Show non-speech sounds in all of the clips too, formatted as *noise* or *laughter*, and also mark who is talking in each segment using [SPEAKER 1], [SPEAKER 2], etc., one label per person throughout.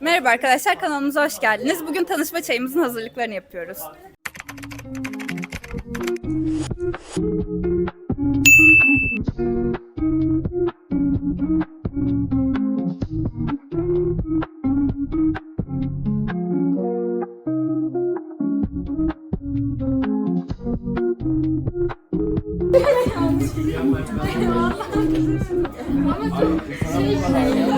[SPEAKER 1] Merhaba arkadaşlar kanalımıza hoş geldiniz. Bugün tanışma çayımızın hazırlıklarını yapıyoruz. *laughs*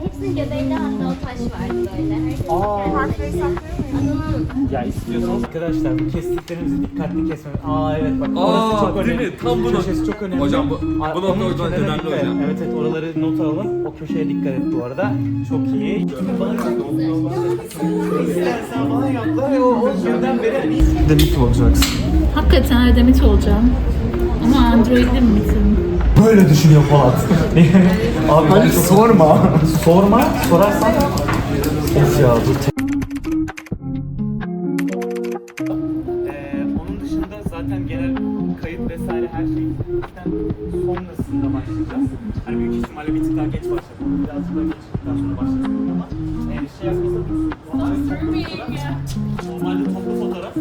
[SPEAKER 2] göbeğinde hatta o taş vardı böyle.
[SPEAKER 3] Aa.
[SPEAKER 2] Adamın
[SPEAKER 3] Ya istiyorsanız arkadaşlar bu kestiklerimizi dikkatli kesmemiz. Aa evet bak
[SPEAKER 4] Aa,
[SPEAKER 3] orası çok
[SPEAKER 4] değil
[SPEAKER 3] önemli.
[SPEAKER 4] mi? Tam bu
[SPEAKER 3] Köşesi çok önemli.
[SPEAKER 4] Hocam bu-
[SPEAKER 3] Aa,
[SPEAKER 4] bu nokta
[SPEAKER 3] onun
[SPEAKER 4] o yüzden
[SPEAKER 3] kenarına
[SPEAKER 4] önemli
[SPEAKER 3] dikkat et.
[SPEAKER 4] hocam.
[SPEAKER 3] Evet evet oraları not alalım. O köşeye dikkat et bu arada. Çok iyi. İstersen bana o, günden beri olacaksın.
[SPEAKER 5] Hakikaten Erdemit olacağım. Ama Android'de mi bitirdim?
[SPEAKER 3] Böyle düşünüyor Polat. *laughs* Abi Hani sorma. sorma. Sorarsan. Of ya dur. Ee, onun dışında zaten genel kayıt vesaire her şey sonrasında başlayacağız. Hani büyük ihtimalle bir tık daha geç başladık. Birazcık daha geçtikten sonra başladık ama e, şey normalde toplu fotoğraf,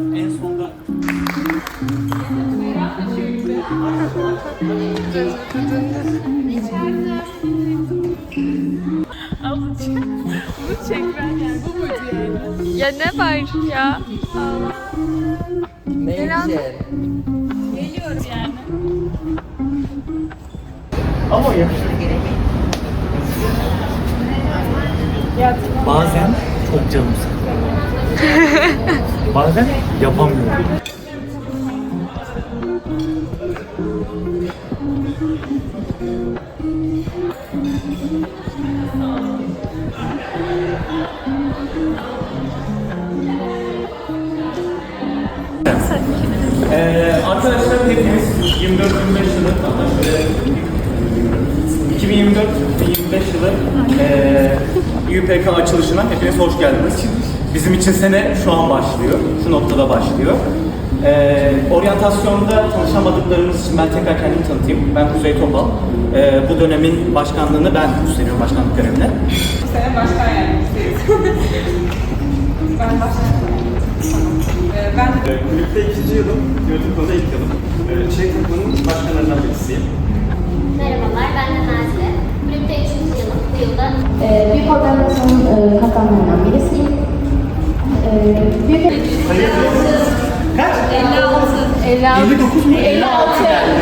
[SPEAKER 3] normalde toplu fotoğraf en sonda
[SPEAKER 1] Ya ne var ya?
[SPEAKER 3] Ama yakışır. Bazen çok canım sıkılıyor. *laughs* Bazen yapamıyorum. Ee, arkadaşlar hepimiz 24-25 yılı şöyle 2024-2025 yılı eee UPK açılışına hepiniz hoş geldiniz. Bizim için sene şu an başlıyor, şu noktada başlıyor. Eee oryantasyonda tanışamadıklarımız için ben tekrar kendimi tanıtayım. Ben Kuzey Topal. Eee, bu dönemin başkanlığını ben üstleniyorum başkanlık görevini.
[SPEAKER 6] sene başkan yardımcısıyız. *laughs* ben başkan Ee, ben de
[SPEAKER 7] Kulüpte ikinci yılım, yönetim kurulunda ilk yılım. Ee, Çek takımının başkanlarından birisiyim.
[SPEAKER 2] merhabalar ben de Nazlı. Kulüpte 3. yılım bu yılda.
[SPEAKER 8] Ee, büyük organizasyonun e, kaptanlarından birisiyim. Ee, büyük
[SPEAKER 3] Kaç? 56.
[SPEAKER 8] 56
[SPEAKER 3] 59 mu? 56 geldi.